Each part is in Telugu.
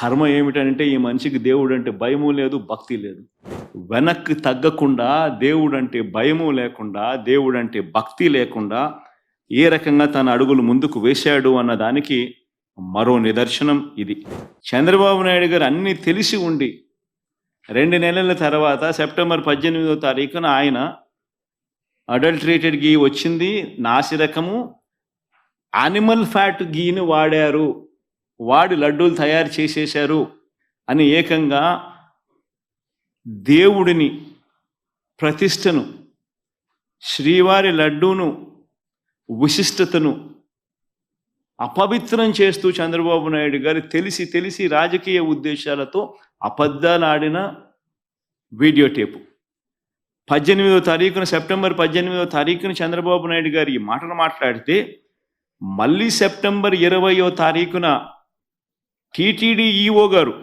కర్మ ఏమిటంటే ఈ మనిషికి దేవుడు అంటే భయము లేదు భక్తి లేదు. వెనక్కి తగ్గకుండా దేవుడు అంటే భయము లేకుండా దేవుడు అంటే భక్తి లేకుండా ఏ రకంగా తన అడుగులు ముందుకు వేశాడు అన్న దానికి మరో నిదర్శనం ఇది. చంద్రబాబు నాయుడు గారు అన్నీ తెలిసి ఉండి రెండు నెలల తర్వాత సెప్టెంబర్ పద్దెనిమిదో తారీఖున ఆయన అడల్ట్రేటెడ్ గీ వచ్చింది నాసిరకము యానిమల్ ఫ్యాట్ గీని వాడారు. వాడి లడ్డూలు తయారు చేసేశారు అని ఏకంగా దేవుడిని ప్రతిష్టను శ్రీవారి లడ్డూను విశిష్టతను అపవిత్రం చేస్తూ చంద్రబాబు నాయుడు గారు తెలిసి తెలిసి రాజకీయ ఉద్దేశాలతో అబద్ధాలాడిన వీడియో టేపు. పద్దెనిమిదో తారీఖున సెప్టెంబర్ పద్దెనిమిదో తారీఖున చంద్రబాబు నాయుడు గారు ఈ మాటలు మాట్లాడితే మళ్ళీ సెప్టెంబర్ ఇరవయో తారీఖున టీటీడీ ఈఓ గారు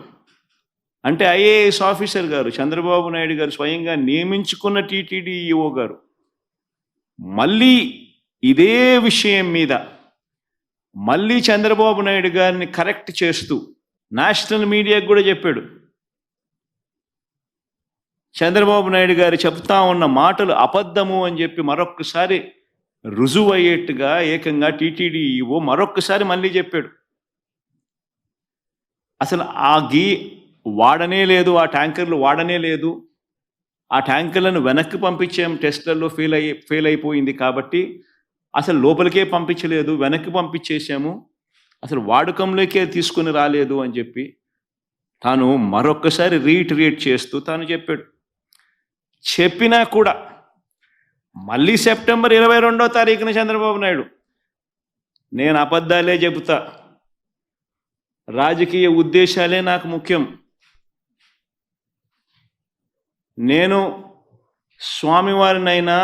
అంటే ఐఏఎస్ ఆఫీసర్ గారు చంద్రబాబు నాయుడు గారు స్వయంగా నియమించుకున్న టీటీడీ ఈఓ గారు మళ్ళీ ఇదే విషయం మీద మళ్ళీ చంద్రబాబు నాయుడు గారిని కరెక్ట్ చేస్తూ నేషనల్ మీడియాకు కూడా చెప్పాడు. చంద్రబాబు నాయుడు గారు చెప్తా ఉన్న మాటలు అబద్ధము అని చెప్పి మరొక్కసారి రుజువు అయ్యేట్టుగా ఏకంగా టీటీడీ ఈఓ మరొక్కసారి మళ్ళీ చెప్పాడు. అసలు ఆ గీ వాడనే లేదు ఆ ట్యాంకర్లు వాడనే లేదు. ఆ ట్యాంకర్లను వెనక్కి పంపించే టెస్ట్లలో ఫెయిల్ అయ్యి ఫెయిల్ అయిపోయింది కాబట్టి అసలు లోపలికే పంపించలేదు వెనక్కి పంపించేసాము. అసలు వాడకంలోకే తీసుకుని రాలేదు అని చెప్పి తాను మరొక్కసారి రీట్రియేట్ చేస్తూ తాను చెప్పాడు. చెప్పినా కూడా మళ్ళీ సెప్టెంబర్ ఇరవై రెండో తారీఖున చంద్రబాబు నాయుడు నేను అబద్ధాలే చెబుతా. రాజకీయ ఉద్దేశాలే నాకు ముఖ్యం. నేను స్వామివారినైనా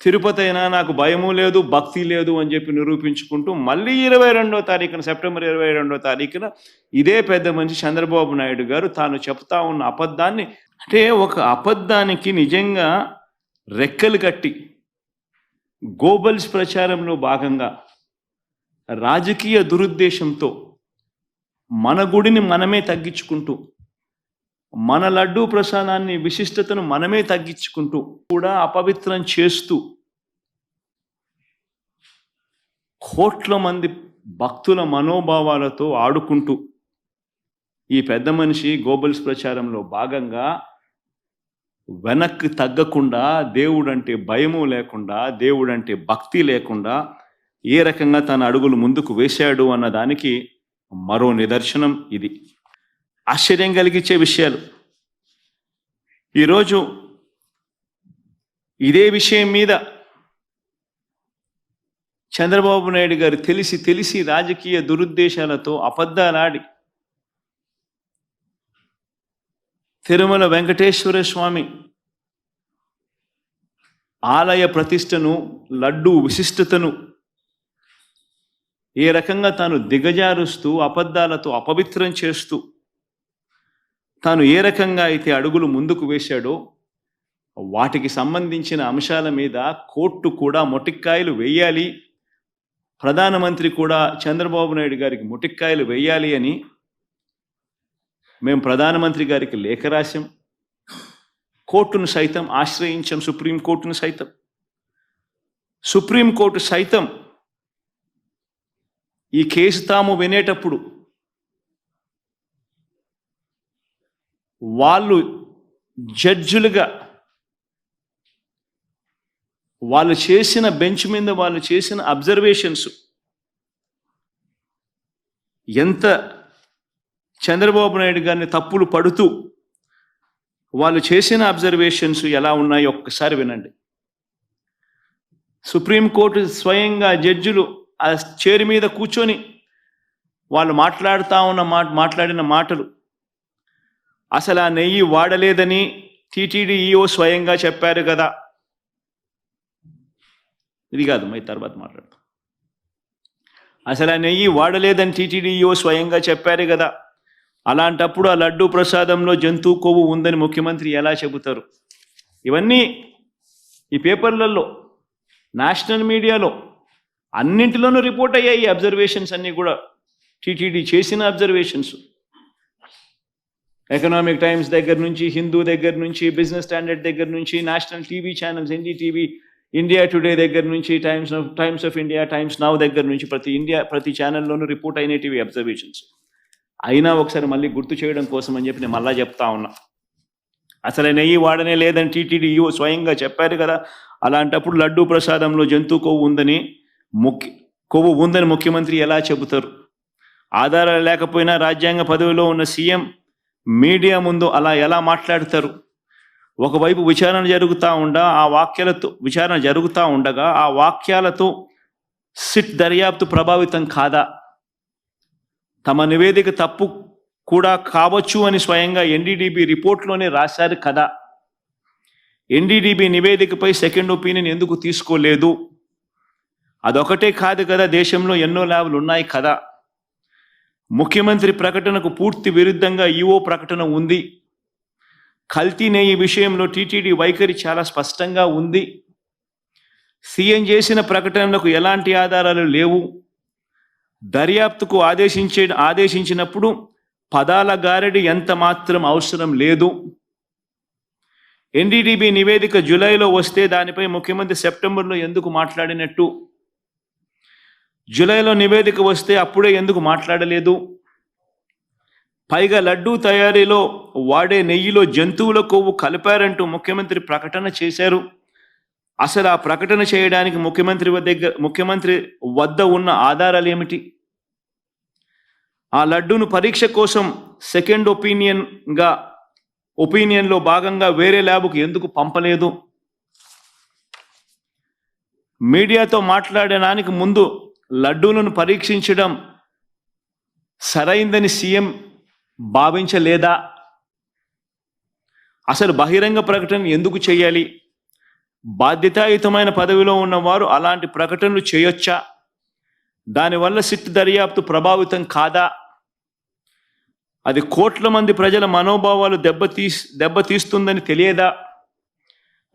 తిరుపతి అయినా నాకు భయము లేదు భక్తి లేదు అని చెప్పి నిరూపించుకుంటూ మళ్ళీ ఇరవై రెండో తారీఖున సెప్టెంబర్ ఇరవై రెండో తారీఖున ఇదే పెద్ద మనిషి చంద్రబాబు నాయుడు గారు తాను చెప్తా ఉన్న అబద్ధాన్ని అంటే ఒక అబద్ధానికి నిజంగా రెక్కలు కట్టి గోబల్స్ ప్రచారంలో భాగంగా రాజకీయ దురుద్దేశంతో మన గుడిని మనమే తగ్గించుకుంటూ మన లడ్డూ ప్రసాదాన్ని విశిష్టతను మనమే తగ్గించుకుంటూ కూడా అపవిత్రం చేస్తూ కోట్ల మంది భక్తుల మనోభావాలతో ఆడుకుంటూ ఈ పెద్ద మనిషి గోబల్స్ ప్రచారంలో భాగంగా వెనక్కి తగ్గకుండా దేవుడంటే భయము లేకుండా దేవుడంటే భక్తి లేకుండా ఏ రకంగా తన అడుగులు ముందుకు వేశాడు అన్న దానికి మరో నిదర్శనం ఇది. ఆశ్చర్యం కలిగించే విషయాలు. ఈరోజు ఇదే విషయం మీద చంద్రబాబు నాయుడు గారు తెలిసి తెలిసి రాజకీయ దురుద్దేశాలతో అబద్ధాలాడి తిరుమల వెంకటేశ్వర స్వామి ఆలయ ప్రతిష్టను లడ్డు విశిష్టతను ఏ రకంగా తాను దిగజారుస్తూ అబద్ధాలతో అపవిత్రం చేస్తూ తాను ఏ రకంగా అయితే అడుగులు ముందుకు వేశాడో వాటికి సంబంధించిన అంశాల మీద కోర్టు కూడా మొటిక్కాయలు వేయాలి. ప్రధానమంత్రి కూడా చంద్రబాబు నాయుడు గారికి మొటిక్కాయలు వేయాలి అని మేము ప్రధానమంత్రి గారికి లేఖ రాశాం. కోర్టును సైతం ఆశ్రయించాం సుప్రీంకోర్టును సైతం. సుప్రీంకోర్టు సైతం ఈ కేసు తాము వినేటప్పుడు వాళ్ళు జడ్జులుగా వాళ్ళు చేసిన బెంచ్ మీద వాళ్ళు చేసిన అబ్జర్వేషన్స్ ఎంత చంద్రబాబు నాయుడు గారిని తప్పులు పడుతూ వాళ్ళు చేసిన అబ్జర్వేషన్స్ ఎలా ఉన్నాయో ఒక్కసారి వినండి. సుప్రీంకోర్టు స్వయంగా జడ్జిలు ఆ చైర్ మీద కూర్చొని వాళ్ళు మాట్లాడుతూ ఉన్న మాట మాట్లాడిన మాటలు. అసలు ఆ నెయ్యి వాడలేదని టీటీడీ ఈఓ స్వయంగా చెప్పారు కదా. ఇది కాదు మై తర్వాత మాట్లాడతాం. అసలు ఆ నెయ్యి వాడలేదని టీటీడీ ఈఓ స్వయంగా చెప్పారు కదా. అలాంటప్పుడు ఆ లడ్డు ప్రసాదంలో జంతువు కొవ్వు ఉందని ముఖ్యమంత్రి ఎలా చెబుతారు? ఇవన్నీ ఈ పేపర్లలో నేషనల్ మీడియాలో అన్నింటిలోనూ రిపోర్ట్ అయ్యాయి ఈ అబ్జర్వేషన్స్ అన్నీ కూడా. టీటీడీ చేసిన అబ్జర్వేషన్స్ ఎకనామిక్ టైమ్స్ దగ్గర నుంచి హిందూ దగ్గర నుంచి బిజినెస్ స్టాండర్డ్ దగ్గర నుంచి national TV channels NDTV India Today దగ్గర నుంచి Times of Times of India Times Now దగ్గర నుంచి ప్రతి ఇండియా ప్రతి ఛానల్లోనూ రిపోర్ట్ అయినటివి అబ్జర్వేషన్స్ అయినా ఒకసారి మళ్ళీ గుర్తు చేయడం కోసం అని చెప్పి నేను మళ్ళా చెప్తా ఉన్నా. అసలు నెయ్యి వాడనే లేదని టీటీడీ స్వయంగా చెప్పారు కదా అలాంటప్పుడు లడ్డూ ప్రసాదంలో జంతు కొవ్వు ఉందని ముఖ్య కొవ్వు ఉందని ముఖ్యమంత్రి ఎలా చెబుతారు? ఆధారాలు లేకపోయినా రాజ్యాంగ పదవిలో ఉన్న సీఎం మీడియా ముందు అలా ఎలా మాట్లాడతారు? ఒకవైపు విచారణ జరుగుతూ ఉండ ఆ వాక్యాలతో విచారణ జరుగుతూ ఉండగా ఆ వాక్యాలతో సిట్ దర్యాప్తు ప్రభావితం కాదా? తమ నివేదిక తప్పు కూడా కావచ్చు అని స్వయంగా ఎన్డీడీబీ రిపోర్ట్లోనే రాశారు కదా. ఎన్డీడీబీ నివేదికపై సెకండ్ ఒపీనియన్ ఎందుకు తీసుకోలేదు? అదొకటే కాదు కదా దేశంలో ఎన్నో ల్యాబ్లు ఉన్నాయి కదా. ముఖ్యమంత్రి ప్రకటనకు పూర్తి విరుద్ధంగా ఈఓ ప్రకటన ఉంది. కల్తీనే ఈ విషయంలో టీటీడీ వైఖరి చాలా స్పష్టంగా ఉంది. సీఎం చేసిన ప్రకటనలకు ఎలాంటి ఆధారాలు లేవు. దర్యాప్తుకు ఆదేశించే ఆదేశించినప్పుడు పదాల గారడి ఎంత మాత్రం అవసరం లేదు. ఎన్డీడీబీ నివేదిక జూలైలో వస్తే దానిపై ముఖ్యమంత్రి సెప్టెంబర్లో ఎందుకు మాట్లాడినట్టు? జూలైలో నివేదిక వస్తే అప్పుడే ఎందుకు మాట్లాడలేదు? పైగా లడ్డూ తయారీలో వాడే నెయ్యిలో జంతువుల కొవ్వు కలిపారంటూ ముఖ్యమంత్రి ప్రకటన చేశారు. అసలు ఆ ప్రకటన చేయడానికి ముఖ్యమంత్రి దగ్గర ముఖ్యమంత్రి వద్ద ఉన్న ఆధారాలు ఏమిటి? ఆ లడ్డూను పరీక్ష కోసం సెకండ్ ఒపీనియన్గా ఒపీనియన్లో భాగంగా వేరే ల్యాబ్కు ఎందుకు పంపలేదు? మీడియాతో మాట్లాడడానికి ముందు లడ్డూలను పరీక్షించడం సరైందని సీఎం భావించలేదా? అసలు బహిరంగ ప్రకటన ఎందుకు చేయాలి? బాధ్యతాయుతమైన పదవిలో ఉన్నవారు అలాంటి ప్రకటనలు చేయొచ్చా? దానివల్ల సిట్ దర్యాప్తు ప్రభావితం కాదా? అది కోట్ల మంది ప్రజల మనోభావాలు దెబ్బతీ దెబ్బతీస్తుందని తెలియదా?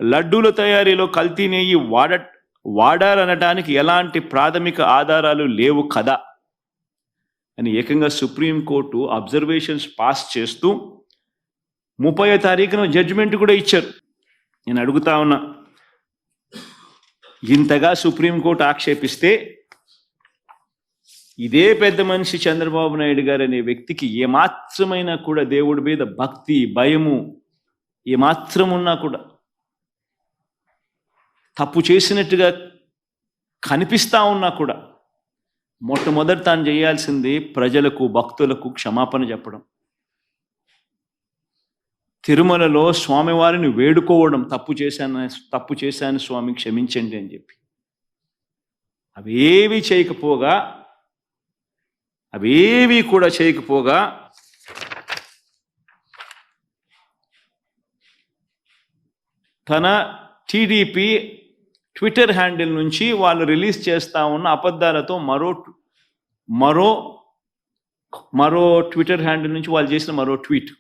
లడ్డూల తయారీలో కల్తీ నెయ్యి వాడ వాడారనటానికి ఎలాంటి ప్రాథమిక ఆధారాలు లేవు కదా అని ఏకంగా సుప్రీంకోర్టు అబ్జర్వేషన్స్ పాస్ చేస్తూ ముప్పై తారీఖున జడ్జిమెంట్ కూడా ఇచ్చారు. నేను అడుగుతా ఉన్నా ఇంతగా సుప్రీంకోర్టు ఆక్షేపిస్తే ఇదే పెద్ద మనిషి చంద్రబాబు నాయుడు గారు అనే వ్యక్తికి ఏమాత్రమైనా కూడా దేవుడి మీద భక్తి భయము ఏమాత్రం ఉన్నా కూడా తప్పు చేసినట్టుగా కనిపిస్తా ఉన్నా కూడా మొట్టమొదటి తాను చేయాల్సింది ప్రజలకు భక్తులకు క్షమాపణ చెప్పడం. తిరుమలలో స్వామివారిని వేడుకోవడం తప్పు చేశాను తప్పు చేశాను స్వామి క్షమించండి అని చెప్పి. అవేవి చేయకపోగా అవేవి కూడా చేయకపోగా తన టీడీపీ ట్విట్టర్ హ్యాండిల్ నుంచి వాళ్ళు రిలీజ్ చేస్తూ ఉన్న అబద్ధాలతో మరో మరో మరో ట్విట్టర్ హ్యాండిల్ నుంచి వాళ్ళు చేసిన మరో ట్వీట్.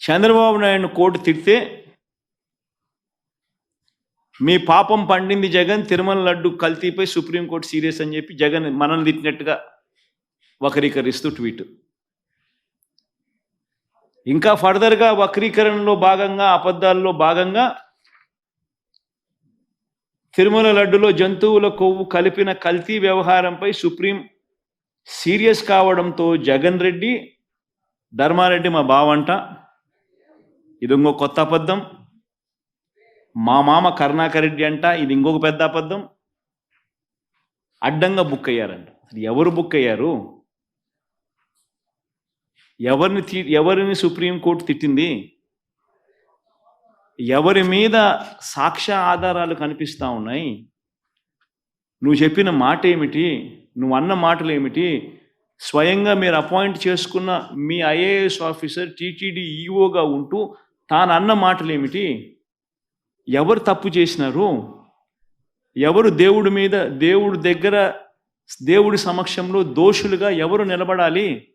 చంద్రబాబు నాయుడు కోర్టు తిడితే మీ పాపం పండింది జగన్ తిరుమల లడ్డు కల్తీపై సుప్రీంకోర్టు సీరియస్ అని చెప్పి జగన్ మనల్ని తిట్టినట్టుగా వక్రీకరిస్తూ ట్వీట్. ఇంకా ఫర్దర్గా వక్రీకరణలో భాగంగా అబద్ధాల్లో భాగంగా తిరుమల లడ్డులో జంతువుల కొవ్వు కలిపిన కల్తీ వ్యవహారంపై సుప్రీం సీరియస్ కావడంతో జగన్ రెడ్డి ధర్మారెడ్డి మా బావంట ఇది ఇంకో కొత్త అబద్ధం. మా మామ కరుణాకర్ రెడ్డి అంట ఇది ఇంకొక పెద్ద అబద్ధం. అడ్డంగా బుక్ అయ్యారంట. ఎవరు బుక్ అయ్యారు? ఎవరిని తీ ఎవరిని సుప్రీంకోర్టు తిట్టింది? ఎవరి మీద సాక్ష్య ఆధారాలు కనిపిస్తూ ఉన్నాయి? నువ్వు చెప్పిన మాట ఏమిటి నువ్వు అన్న మాటలు ఏమిటి స్వయంగా మీరు అపాయింట్ చేసుకున్న మీ ఐఏఎస్ ఆఫీసర్ టీటీడీ ఈఓగా ఉంటూ తాను అన్న మాటలు ఏమిటి ఎవరు తప్పు చేసినారు? ఎవరు దేవుడి మీద దేవుడి దగ్గర దేవుడి సమక్షంలో దోషులుగా ఎవరు నిలబడాలి?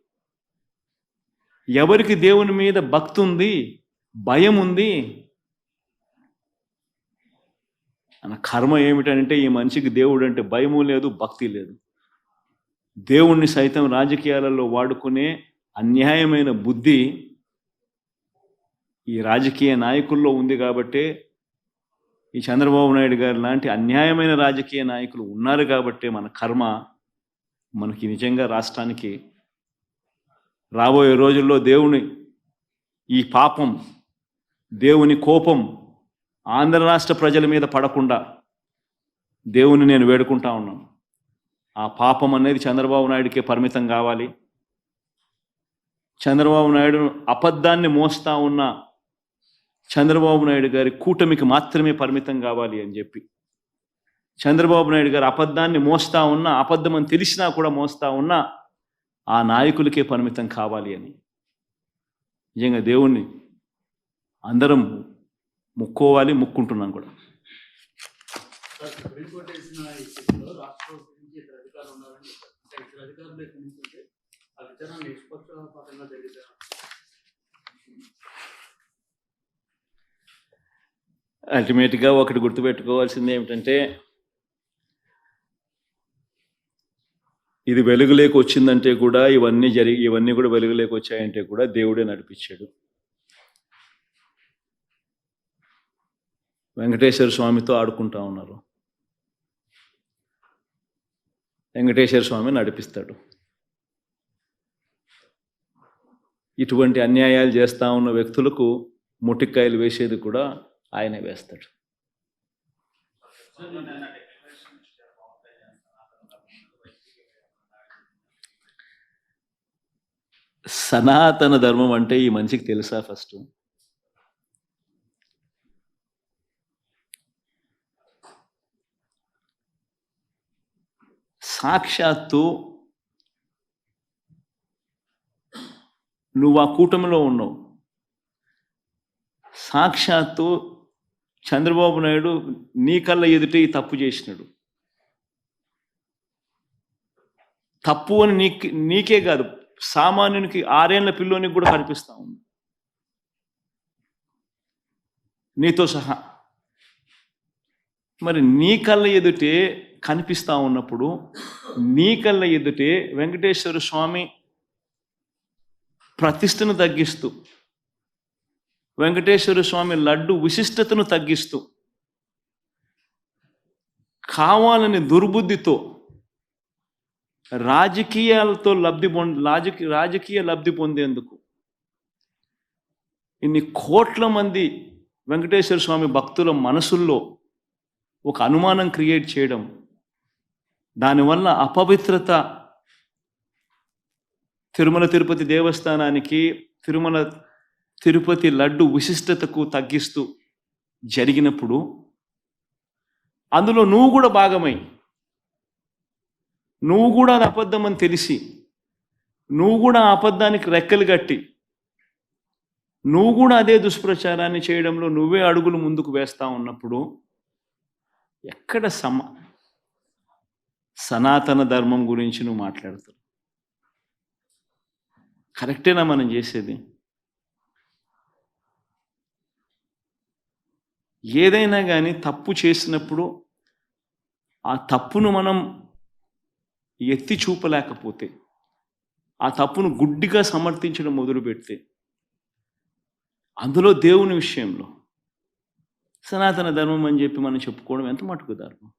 ఎవరికి దేవుని మీద భక్తి ఉంది భయం ఉంది అన్న కర్మ ఏమిటంటే ఈ మనిషికి దేవుడు అంటే భయము లేదు భక్తి లేదు. దేవుణ్ణి సైతం రాజకీయాలలో వాడుకునే అన్యాయమైన బుద్ధి ఈ రాజకీయ నాయకుల్లో ఉంది కాబట్టే ఈ చంద్రబాబు నాయుడు గారు లాంటి అన్యాయమైన రాజకీయ నాయకులు ఉన్నారు కాబట్టే మన కర్మ మనకి నిజంగా రాష్ట్రానికి రాబోయే రోజుల్లో దేవుని ఈ పాపం దేవుని కోపం ఆంధ్ర రాష్ట్ర ప్రజల మీద పడకుండా దేవుని నేను వేడుకుంటా ఉన్నాను. ఆ పాపం అనేది చంద్రబాబు నాయుడికే పరిమితం కావాలి. చంద్రబాబు నాయుడు అబద్ధాన్ని మోస్తా ఉన్న చంద్రబాబు నాయుడు గారి కూటమికి మాత్రమే పరిమితం కావాలి అని చెప్పి చంద్రబాబు నాయుడు గారు అబద్ధాన్ని మోస్తా ఉన్నా అబద్ధం అని తెలిసినా కూడా మోస్తా ఉన్నా ఆ నాయకులకే పరిమితం కావాలి అని. నిజంగా దేవుణ్ణి అందరం ముక్కోవాలి ముక్కుంటున్నాం కూడా. అల్టిమేట్గా ఒకటి గుర్తుపెట్టుకోవాల్సింది ఏమిటంటే కేసులో రాష్ట్ర ప్రభుత్వం నుంచి ఇద్దరు అధికారులు ఉన్నారని చెప్పారు. అంటే ఇద్దరు అధికారులు ఎక్కడి నుంచి ఉంటే ఆ విచారణ నిష్పక్షపాతంగా జరిగితే అల్టిమేట్గా ఒకటి గుర్తుపెట్టుకోవాల్సింది ఏమిటంటే ఇది వెలుగులోకి వచ్చిందంటే కూడా ఇవన్నీ జరిగి ఇవన్నీ కూడా వెలుగులోకి వచ్చాయంటే కూడా దేవుడే నడిపించాడు. వెంకటేశ్వర స్వామితో ఆడుకుంటా ఉన్నారు. వెంకటేశ్వర స్వామి నడిపిస్తాడు. ఇటువంటి అన్యాయాలు చేస్తూ ఉన్న వ్యక్తులకు ముటిక్కాయలు వేసేది కూడా ఆయనే వేస్తాడు. సనాతన ధర్మం అంటే ఈ మనిషికి తెలుసా ఫస్ట్ సాక్షాత్తు నువ్వు ఆ కూటమిలో ఉన్నావు. సాక్షాత్తు చంద్రబాబు నాయుడు నీ కళ్ళ ఎదుటే ఈ తప్పు చేసినాడు. తప్పు అని నీకు నీకే కాదు సామాన్యునికి ఆరేళ్ళ పిల్లోనికి కూడా కనిపిస్తా ఉంది. నీతో సహా. మరి నీ కళ్ళ ఎదుటే కనిపిస్తా ఉన్నప్పుడు నీ కళ్ళ ఎదుటే వెంకటేశ్వర స్వామి ప్రతిష్టను తగ్గిస్తూ వెంకటేశ్వర స్వామి లడ్డు విశిష్టతను తగ్గిస్తూ కావాలని దుర్బుద్ధితో రాజకీయాలతో లబ్ధి పొంది రాజకీయ రాజకీయ లబ్ధి పొందేందుకు ఇన్ని కోట్ల మంది వెంకటేశ్వర స్వామి భక్తుల మనసుల్లో ఒక అనుమానం క్రియేట్ చేయడం దానివల్ల అపవిత్రత తిరుమల తిరుపతి దేవస్థానానికి తిరుమల తిరుపతి లడ్డు విశిష్టతకు తగ్గిస్తూ జరిగినప్పుడు అందులో నువ్వు కూడా భాగమై నువ్వు కూడా అది అబద్ధం అని తెలిసి నువ్వు కూడా ఆ అబద్ధానికి రెక్కలు కట్టి నువ్వు కూడా అదే దుష్ప్రచారాన్ని చేయడంలో నువ్వే అడుగులు ముందుకు వేస్తా ఉన్నప్పుడు ఎక్కడ సమ సనాతన ధర్మం గురించి నువ్వు మాట్లాడుతావు? కరెక్టేనా మనం చేసేది? ఏదైనా కానీ తప్పు చేసినప్పుడు ఆ తప్పును మనం ఎత్తి చూపలేకపోతే ఆ తప్పును గుడ్డిగా సమర్థించడం మొదలు పెడితే అందులో దేవుని విషయంలో సనాతన ధర్మం అని చెప్పి మనం చెప్పుకోవడం ఎంత మటుకు ధర్మం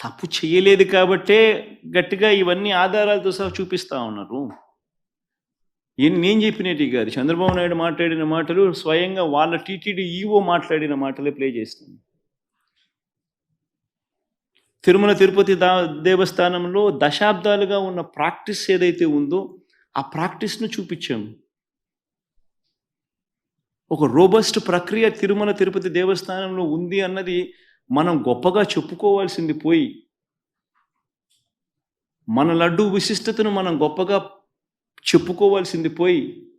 తప్పు చేయలేదు కాబట్టే గట్టిగా ఇవన్నీ ఆధారాలతో సహా చూపిస్తా ఉన్నారు. నేను చెప్పినట్టు కాదు. చంద్రబాబు నాయుడు మాట్లాడిన మాటలు స్వయంగా వాళ్ళ టీటీడీ ఈవో మాట్లాడిన మాటలే ప్లే చేస్తుంది. తిరుమల తిరుపతి దా దేవస్థానంలో దశాబ్దాలుగా ఉన్న ప్రాక్టీస్ ఏదైతే ఉందో ఆ ప్రాక్టీస్ను చూపించాము. ఒక రోబస్ట్ ప్రక్రియ తిరుమల తిరుపతి దేవస్థానంలో ఉంది అన్నది మనం గొప్పగా చెప్పుకోవాల్సింది పోయి మన లడ్డు విశిష్టతను మనం గొప్పగా చెప్పుకోవాల్సింది పోయి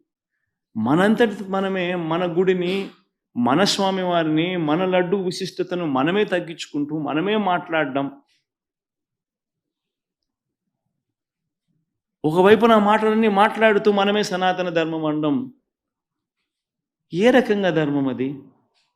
మనంతటి మనమే మన గుడిని మన స్వామి వారిని మన లడ్డు విశిష్టతను మనమే తగ్గించుకుంటూ మనమే మాట్లాడడం. ఒకవైపు నా మాటలన్నీ మాట్లాడుతూ మనమే సనాతన ధర్మం అనడం ఏ రకంగా ధర్మం అది?